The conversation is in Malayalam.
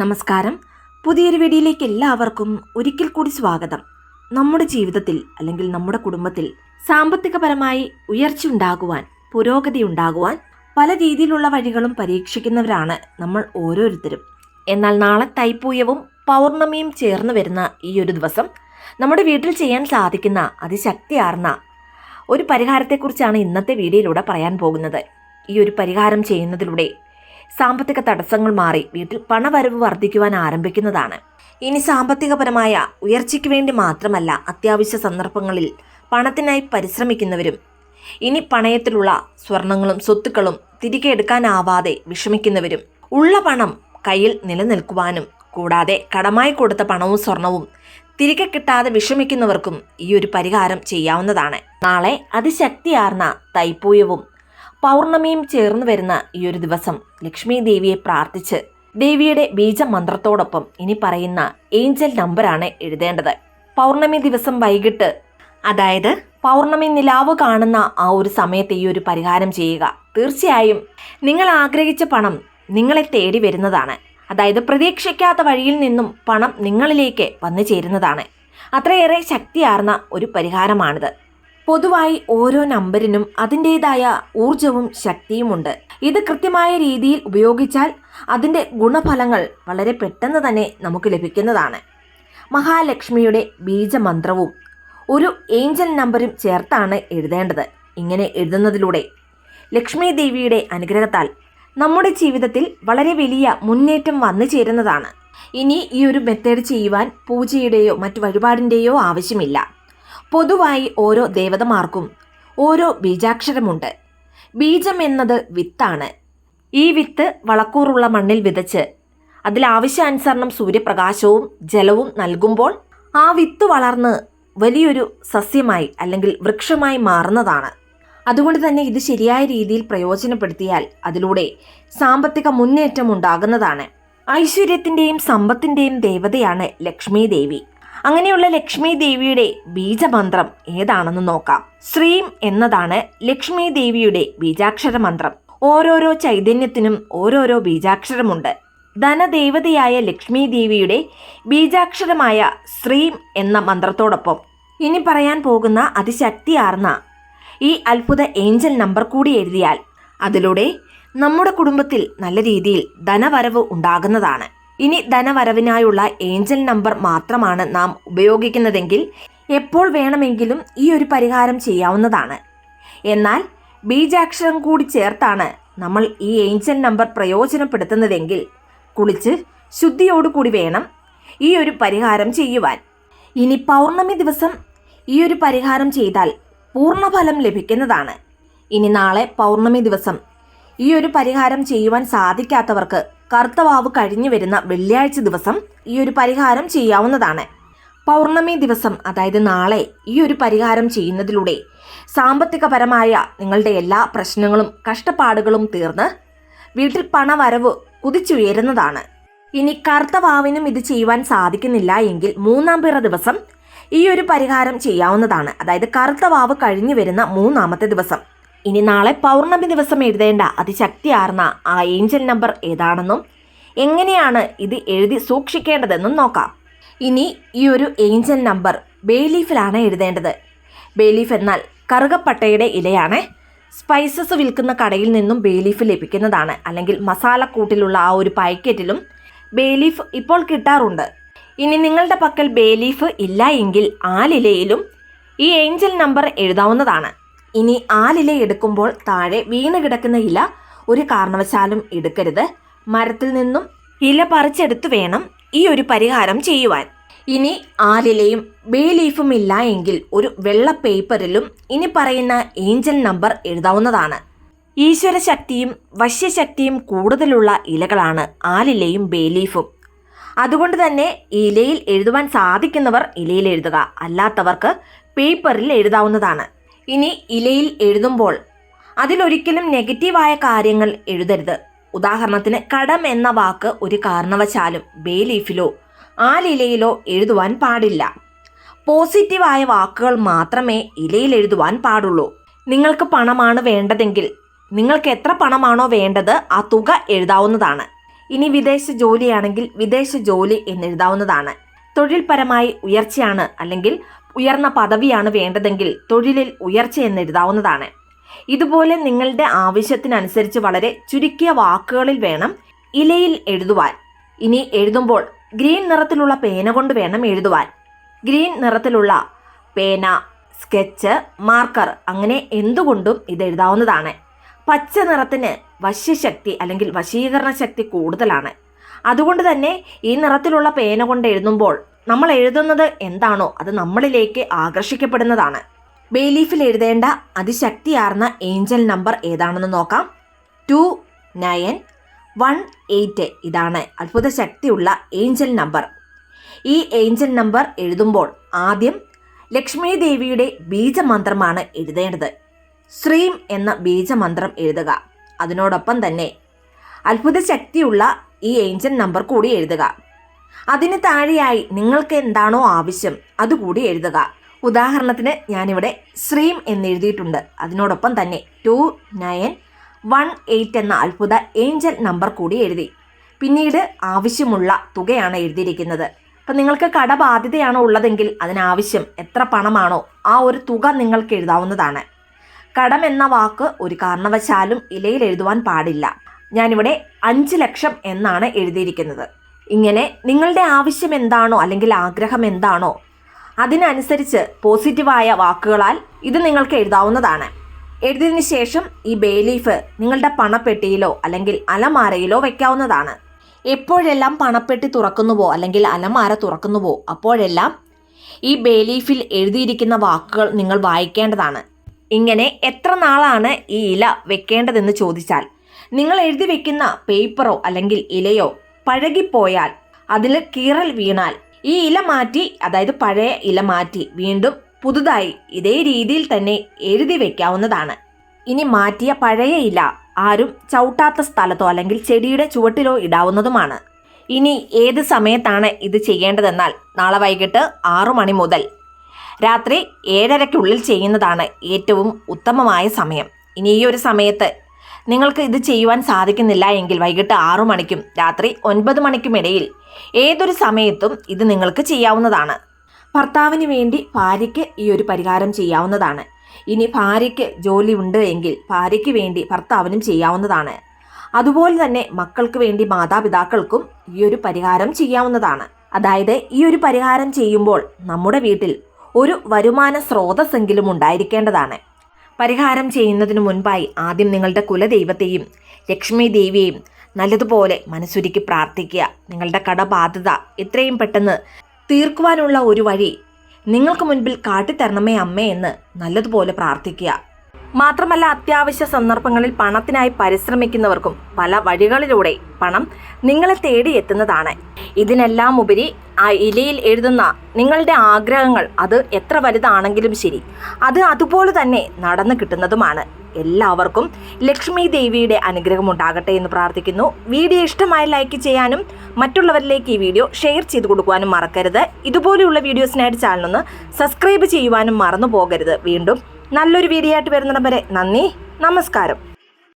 നമസ്കാരം. പുതിയൊരു വീഡിയോയിലേക്ക് എല്ലാവർക്കും ഒരിക്കൽ കൂടി സ്വാഗതം. നമ്മുടെ ജീവിതത്തിൽ അല്ലെങ്കിൽ നമ്മുടെ കുടുംബത്തിൽ സാമ്പത്തികപരമായി ഉയർച്ച ഉണ്ടാകുവാൻ പുരോഗതി ഉണ്ടാകുവാൻ പല രീതിയിലുള്ള വഴികളും പരീക്ഷിക്കുന്നവരാണ് നമ്മൾ ഓരോരുത്തരും. എന്നാൽ നാളെ തൈപ്പൂയവും പൗർണമിയും ചേർന്ന് വരുന്ന ഈ ഒരു ദിവസം നമ്മുടെ വീട്ടിൽ ചെയ്യാൻ സാധിക്കുന്ന അതിശക്തിയാർന്ന ഒരു പരിഹാരത്തെക്കുറിച്ചാണ് ഇന്നത്തെ വീഡിയോയിലൂടെ പറയാൻ പോകുന്നത്. ഈ ഒരു പരിഹാരം ചെയ്യുന്നതിലൂടെ സാമ്പത്തിക തടസ്സങ്ങൾ മാറി വീട്ടിൽ പണവരവ് വർദ്ധിക്കുവാൻ ആരംഭിക്കുന്നതാണ്. ഇനി സാമ്പത്തികപരമായ ഉയർച്ചയ്ക്ക് വേണ്ടി മാത്രമല്ല അത്യാവശ്യ സന്ദർഭങ്ങളിൽ പണത്തിനായി പരിശ്രമിക്കുന്നവരും ഇനി പണയത്തിലുള്ള സ്വർണങ്ങളും സ്വത്തുക്കളും തിരികെ എടുക്കാനാവാതെ വിഷമിക്കുന്നവരും ഉള്ള പണം കയ്യിൽ നിലനിൽക്കുവാനും കൂടാതെ കടമായി കൊടുത്ത പണവും സ്വർണവും തിരികെ കിട്ടാതെ വിഷമിക്കുന്നവർക്കും ഈ ഒരു പരിഹാരം ചെയ്യാവുന്നതാണ്. നാളെ അതിശക്തിയാർന്ന തൈപ്പൂയവും പൗർണമിയും ചേർന്ന് വരുന്ന ഈ ഒരു ദിവസം ലക്ഷ്മി ദേവിയെ പ്രാർത്ഥിച്ച് ദേവിയുടെ ബീജമന്ത്രത്തോടൊപ്പം ഇനി പറയുന്ന ഏഞ്ചൽ നമ്പറാണ് എഴുതേണ്ടത്. പൗർണമി ദിവസം വൈകിട്ട് അതായത് പൗർണമി നിലാവ് കാണുന്ന ആ ഒരു സമയത്ത് ഈ ഒരു പരിഹാരം ചെയ്യുക. തീർച്ചയായും നിങ്ങൾ ആഗ്രഹിച്ച പണം നിങ്ങളെ തേടി വരുന്നതാണ്. അതായത് പ്രതീക്ഷിക്കാത്ത വഴിയിൽ നിന്നും പണം നിങ്ങളിലേക്ക് വന്നു ചേരുന്നതാണ്. അത്രയേറെ ശക്തിയാർന്ന ഒരു പരിഹാരമാണിത്. പൊതുവായി ഓരോ നമ്പറിനും അതിന്റെതായ ഊർജവും ശക്തിയുമുണ്ട്. ഇത് കൃത്യമായ രീതിയിൽ ഉപയോഗിച്ചാൽ അതിന്റെ ഗുണഫലങ്ങൾ വളരെ പെട്ടെന്ന് തന്നെ നമുക്ക് ലഭിക്കുന്നതാണ്. മഹാലക്ഷ്മിയുടെ ബീജമന്ത്രവും ഒരു ഏഞ്ചൽ നമ്പറും ചേർത്താണ് എഴുതേണ്ടത്. ഇങ്ങനെ എഴുതുന്നതിലൂടെ ലക്ഷ്മി ദേവിയുടെ അനുഗ്രഹത്താൽ നമ്മുടെ ജീവിതത്തിൽ വളരെ വലിയ മുന്നേറ്റം വന്നു ചേരുന്നതാണ്. ഇനി ഈ ഒരു മെത്തേഡ് ചെയ്യുവാൻ പൂജയുടെയോ മറ്റു വഴിപാടിന്റെയോ ആവശ്യമില്ല. പൊതുവായി ഓരോ ദേവതമാർക്കും ഓരോ ബീജാക്ഷരമുണ്ട്. ബീജം എന്നത് വിത്താണ്. ഈ വിത്ത് വളക്കൂറുള്ള മണ്ണിൽ വിതച്ച് അതിൽ ആവശ്യാനുസരണം സൂര്യപ്രകാശവും ജലവും നൽകുമ്പോൾ ആ വിത്ത് വളർന്ന് വലിയൊരു സസ്യമായി അല്ലെങ്കിൽ വൃക്ഷമായി മാറുന്നതാണ്. അതുകൊണ്ട് തന്നെ ഇത് ശരിയായ രീതിയിൽ പ്രയോജനപ്പെടുത്തിയാൽ അതിലൂടെ സാമ്പത്തിക മുന്നേറ്റം ഉണ്ടാകുന്നതാണ്. ഐശ്വര്യത്തിന്റെയും സമ്പത്തിന്റെയും ദേവതയാണ് ലക്ഷ്മി ദേവി. അങ്ങനെയുള്ള ലക്ഷ്മി ദേവിയുടെ ബീജമന്ത്രം ഏതാണെന്ന് നോക്കാം. ശ്രീം എന്നതാണ് ലക്ഷ്മി ദേവിയുടെ ബീജാക്ഷര മന്ത്രം ഓരോരോ ചൈതന്യത്തിനും ഓരോരോ ബീജാക്ഷരമുണ്ട്. ധനദേവതയായ ലക്ഷ്മി ദേവിയുടെ ബീജാക്ഷരമായ ശ്രീം എന്ന മന്ത്രത്തോടൊപ്പം. ഇനി പറയാൻ പോകുന്ന അതിശക്തിയാർന്ന ഈ അത്ഭുത ഏഞ്ചൽ നമ്പർ കൂടി എഴുതിയാൽ അതിലൂടെ നമ്മുടെ കുടുംബത്തിൽ നല്ല രീതിയിൽ ധനവരവ് ഉണ്ടാകുന്നതാണ്. ഇനി ധനവരവിനായുള്ള ഏഞ്ചൽ നമ്പർ മാത്രമാണ് നാം ഉപയോഗിക്കുന്നതെങ്കിൽ എപ്പോൾ വേണമെങ്കിലും ഈ ഒരു പരിഹാരം ചെയ്യാവുന്നതാണ്. എന്നാൽ ബീജാക്ഷരം കൂടി ചേർത്താണ് നമ്മൾ ഈ ഏഞ്ചൽ നമ്പർ പ്രയോജനപ്പെടുത്തുന്നതെങ്കിൽ കുളിച്ച് ശുദ്ധിയോടുകൂടി വേണം ഈ ഒരു പരിഹാരം ചെയ്യുവാൻ. ഇനി പൗർണമി ദിവസം ഈ ഒരു പരിഹാരം ചെയ്താൽ പൂർണഫലം ലഭിക്കുന്നതാണ്. ഇനി നാളെ പൗർണമി ദിവസം ഈ ഒരു പരിഹാരം ചെയ്യുവാൻ സാധിക്കാത്തവർക്ക് കറുത്തവാവ് കഴിഞ്ഞു വരുന്ന വെള്ളിയാഴ്ച ദിവസം ഈ ഒരു പരിഹാരം ചെയ്യാവുന്നതാണ്. പൗർണമി ദിവസം അതായത് നാളെ ഈ ഒരു പരിഹാരം ചെയ്യുന്നതിലൂടെ സാമ്പത്തികപരമായ നിങ്ങളുടെ എല്ലാ പ്രശ്നങ്ങളും കഷ്ടപ്പാടുകളും തീർന്ന് വീട്ടിൽ പണവരവ് കുതിച്ചുയരുന്നതാണ്. ഇനി കറുത്തവാവിനും ഇത് ചെയ്യുവാൻ സാധിക്കുന്നില്ല എങ്കിൽ മൂന്നാം പിറ ദിവസം ഈ ഒരു പരിഹാരം ചെയ്യാവുന്നതാണ്. അതായത് കറുത്തവാവ് കഴിഞ്ഞു വരുന്ന മൂന്നാമത്തെ ദിവസം. ഇനി നാളെ പൗർണമി ദിവസം എഴുതേണ്ട അതിശക്തിയാർന്ന ആ ഏഞ്ചൽ നമ്പർ ഏതാണെന്നും എങ്ങനെയാണ് ഇത് എഴുതി സൂക്ഷിക്കേണ്ടതെന്നും നോക്കാം. ഇനി ഈ ഒരു ഏഞ്ചൽ നമ്പർ ബേലീഫിലാണ് എഴുതേണ്ടത്. ബേലീഫ് എന്നാൽ കറുകപ്പട്ടയുടെ ഇലയാണ്. സ്പൈസസ് വിൽക്കുന്ന കടയിൽ നിന്നും ബേലീഫ് ലഭിക്കുന്നതാണ്. അല്ലെങ്കിൽ മസാലക്കൂട്ടിലുള്ള ആ ഒരു പാക്കറ്റിലും ബേലീഫ് ഇപ്പോൾ കിട്ടാറുണ്ട്. ഇനി നിങ്ങളുടെ പക്കൽ ബേലീഫ് ഇല്ല എങ്കിൽ ആ ലിലയിലും ഈ ഏഞ്ചൽ നമ്പർ എഴുതാവുന്നതാണ്. ഇനി ആലില എടുക്കുമ്പോൾ താഴെ വീണ് കിടക്കുന്ന ഇല ഒരു കാരണവശാലും എടുക്കരുത്. മരത്തിൽ നിന്നും ഇല പറിച്ചെടുത്ത് വേണം ഈ ഒരു പരിഹാരം ചെയ്യുവാൻ. ഇനി ആലിലയും ബേ ലീഫും ഇല്ല എങ്കിൽ ഒരു വെള്ള പേപ്പറിലും ഇനി പറയുന്ന ഏഞ്ചൽ നമ്പർ എഴുതാവുന്നതാണ്. ഈശ്വര ശക്തിയും വശ്യശക്തിയും കൂടുതലുള്ള ഇലകളാണ് ആലിലയും ബേ ലീഫും. അതുകൊണ്ട് തന്നെ ഇലയിൽ എഴുതുവാൻ സാധിക്കുന്നവർ ഇലയിൽ എഴുതുക. അല്ലാത്തവർക്ക് പേപ്പറിൽ എഴുതാവുന്നതാണ്. ഇനി ഇലയിൽ എഴുതുമ്പോൾ അതിലൊരിക്കലും നെഗറ്റീവായ കാര്യങ്ങൾ എഴുതരുത്. ഉദാഹരണത്തിന് കടം എന്ന വാക്ക് ഒരു കാരണവശാലും ബേലീഫിലോ ആലിലയിലോ എഴുതുവാൻ പാടില്ല. പോസിറ്റീവായ വാക്കുകൾ മാത്രമേ ഇലയിൽ എഴുതുവാൻ പാടുള്ളൂ. നിങ്ങൾക്ക് പണമാണ് വേണ്ടതെങ്കിൽ നിങ്ങൾക്ക് എത്ര പണമാണോ വേണ്ടത് ആ തുക എഴുതാവുന്നതാണ്. ഇനി വിദേശ ജോലിയാണെങ്കിൽ വിദേശ ജോലി എന്നെഴുതാവുന്നതാണ്. തൊഴിൽപരമായി ഉയർച്ചയാണ് അല്ലെങ്കിൽ ഉയർന്ന പദവിയാണ് വേണ്ടതെങ്കിൽ തൊഴിലിൽ ഉയർച്ച എന്നെഴുതാവുന്നതാണ് ഇതുപോലെ നിങ്ങളുടെ ആവശ്യത്തിനനുസരിച്ച് വളരെ ചുരുക്കിയ വാക്കുകളിൽ വേണം ഇലയിൽ എഴുതുവാൻ. ഇനി എഴുതുമ്പോൾ ഗ്രീൻ നിറത്തിലുള്ള പേന കൊണ്ട് വേണം എഴുതുവാൻ. ഗ്രീൻ നിറത്തിലുള്ള പേന സ്കെച്ച് മാർക്കർ അങ്ങനെ എന്തുകൊണ്ടും ഇത് എഴുതാവുന്നതാണ്. പച്ച നിറത്തിന് വശ്യശക്തി അല്ലെങ്കിൽ വശീകരണ ശക്തി കൂടുതലാണ്. അതുകൊണ്ട് തന്നെ ഈ നിറത്തിലുള്ള പേന കൊണ്ട് എഴുതുമ്പോൾ നമ്മൾ എഴുതുന്നത് എന്താണോ അത് നമ്മളിലേക്ക് ആകർഷിക്കപ്പെടുന്നതാണ്. ബേലീഫിൽ എഴുതേണ്ട അതിശക്തിയാർന്ന ഏഞ്ചൽ നമ്പർ ഏതാണെന്ന് നോക്കാം. ടു നയൻ വൺ എയ്റ്റ് ഇതാണ് അത്ഭുത ശക്തിയുള്ള ഏഞ്ചൽ നമ്പർ. ഈ ഏഞ്ചൽ നമ്പർ എഴുതുമ്പോൾ ആദ്യം ലക്ഷ്മി ദേവിയുടെ ബീജമന്ത്രമാണ് എഴുതേണ്ടത്. ശ്രീം എന്ന ബീജമന്ത്രം എഴുതുക. അതിനോടൊപ്പം തന്നെ അത്ഭുത ശക്തിയുള്ള ഈ ഏഞ്ചൽ നമ്പർ കൂടി എഴുതുക. അതിന് താഴെയായി നിങ്ങൾക്ക് എന്താണോ ആവശ്യം അതുകൂടി എഴുതുക. ഉദാഹരണത്തിന് ഞാനിവിടെ ശ്രീം എന്ന് എഴുതിയിട്ടുണ്ട് അതിനോടൊപ്പം തന്നെ ടു നയൻ വൺ എയ്റ്റ് എന്ന അത്ഭുത ഏഞ്ചൽ നമ്പർ കൂടി എഴുതി. പിന്നീട് ആവശ്യമുള്ള തുകയാണ് എഴുതിയിരിക്കുന്നത്. അപ്പം നിങ്ങൾക്ക് കടബാധ്യതയാണോ ഉള്ളതെങ്കിൽ അതിനാവശ്യം എത്ര പണമാണോ ആ ഒരു തുക നിങ്ങൾക്ക് എഴുതാവുന്നതാണ്. കടം എന്ന വാക്ക് ഒരു കാരണവശാലും ഇലയിൽ എഴുതുവാൻ പാടില്ല. ഞാനിവിടെ അഞ്ച് ലക്ഷം എന്നാണ് എഴുതിയിരിക്കുന്നത്. ഇങ്ങനെ നിങ്ങളുടെ ആവശ്യം എന്താണോ അല്ലെങ്കിൽ ആഗ്രഹം എന്താണോ അതിനനുസരിച്ച് പോസിറ്റീവായ വാക്കുകളാൽ ഇത് നിങ്ങൾക്ക് എഴുതാവുന്നതാണ്. എഴുതിയതിന് ശേഷം ഈ ബേലീഫ് നിങ്ങളുടെ പണപ്പെട്ടിയിലോ അല്ലെങ്കിൽ അലമാരയിലോ വെക്കാവുന്നതാണ്. എപ്പോഴെല്ലാം പണപ്പെട്ടി തുറക്കുന്നുവോ അല്ലെങ്കിൽ അലമാര തുറക്കുന്നുവോ അപ്പോഴെല്ലാം ഈ ബേലീഫിൽ എഴുതിയിരിക്കുന്ന വാക്കുകൾ നിങ്ങൾ വായിക്കേണ്ടതാണ്. ഇങ്ങനെ എത്ര നാളാണ് ഈ ഇല വെക്കേണ്ടതെന്ന് ചോദിച്ചാൽ നിങ്ങൾ എഴുതി വെക്കുന്ന പേപ്പറോ അല്ലെങ്കിൽ ഇലയോ പഴകിപ്പോയാൽ അതിൽ കീറൽ വീണാൽ ഈ ഇല മാറ്റി അതായത് പഴയ ഇല മാറ്റി വീണ്ടും പുതുതായി ഇതേ രീതിയിൽ തന്നെ എഴുതി വെക്കാവുന്നതാണ്. ഇനി മാറ്റിയ പഴയ ഇല ആരും ചവിട്ടാത്ത സ്ഥലത്തോ അല്ലെങ്കിൽ ചെടിയുടെ ചുവട്ടിലോ ഇടാവുന്നതുമാണ്. ഇനി ഏത് സമയത്താണ് ഇത് ചെയ്യേണ്ടതെന്നാൽ നാളെ വൈകിട്ട് ആറു മണി മുതൽ. രാത്രി ഏഴരയ്ക്കുള്ളിൽ ചെയ്യുന്നതാണ് ഏറ്റവും ഉത്തമമായ സമയം. ഇനി ഈ ഒരു സമയത്ത് നിങ്ങൾക്ക് ഇത് ചെയ്യുവാൻ സാധിക്കുന്നില്ല എങ്കിൽ വൈകിട്ട് ആറു മണിക്കും രാത്രി ഒൻപത് മണിക്കും ഇടയിൽ ഏതൊരു സമയത്തും ഇത് നിങ്ങൾക്ക് ചെയ്യാവുന്നതാണ്. ഭർത്താവിന് വേണ്ടി ഭാര്യയ്ക്ക് ഈ ഒരു പരിഹാരം ചെയ്യാവുന്നതാണ്. ഇനി ഭാര്യയ്ക്ക് ജോലി ഉണ്ട് എങ്കിൽ ഭാര്യയ്ക്ക് വേണ്ടി ഭർത്താവിനും ചെയ്യാവുന്നതാണ്. അതുപോലെ തന്നെ മക്കൾക്ക് വേണ്ടി മാതാപിതാക്കൾക്കും ഈ ഒരു പരിഹാരം ചെയ്യാവുന്നതാണ്. അതായത് ഈ ഒരു പരിഹാരം ചെയ്യുമ്പോൾ നമ്മുടെ വീട്ടിൽ ഒരു വരുമാന സ്രോതസ്സെങ്കിലും ഉണ്ടായിരിക്കേണ്ടതാണ്. പരിഹാരം ചെയ്യുന്നതിനു മുൻപായി ആദ്യം നിങ്ങളുടെ കുലദൈവത്തെയും ലക്ഷ്മി ദേവിയെയും നല്ലതുപോലെ മനസ്സുരുക്കി പ്രാർത്ഥിക്കുക. നിങ്ങളുടെ കടബാധ്യത എത്രയും പെട്ടെന്ന് തീർക്കുവാനുള്ള ഒരു വഴി നിങ്ങൾക്ക് മുൻപിൽ കാട്ടിത്തരണമേ അമ്മേ എന്ന് നല്ലതുപോലെ പ്രാർത്ഥിക്കുക. മാത്രമല്ല അത്യാവശ്യ സന്ദർഭങ്ങളിൽ പണത്തിനായി പരിശ്രമിക്കുന്നവർക്കും പല വഴികളിലൂടെ പണം നിങ്ങളെ തേടി എത്തുന്നതാണ്. ഇതിനെല്ലാം ഉപരി ആ ഇലയിൽ എഴുതുന്ന നിങ്ങളുടെ ആഗ്രഹങ്ങൾ അത് എത്ര വലുതാണെങ്കിലും ശരി അത് അതുപോലെ തന്നെ നടന്നു കിട്ടുന്നതുമാണ്. എല്ലാവർക്കും ലക്ഷ്മി ദേവിയുടെ അനുഗ്രഹം ഉണ്ടാകട്ടെ എന്ന് പ്രാർത്ഥിക്കുന്നു. വീഡിയോ ഇഷ്ടമായി ലൈക്ക് ചെയ്യാനും മറ്റുള്ളവരിലേക്ക് ഈ വീഡിയോ ഷെയർ ചെയ്ത് കൊടുക്കുവാനും മറക്കരുത്. ഇതുപോലെയുള്ള വീഡിയോസിനായിട്ട് ചാനലൊന്ന് സബ്സ്ക്രൈബ് ചെയ്യുവാനും മറന്നു പോകരുത്. വീണ്ടും നല്ലൊരു വീഡിയോ ആയിട്ട് വരുന്നിടം വരെ നന്ദി നമസ്കാരം.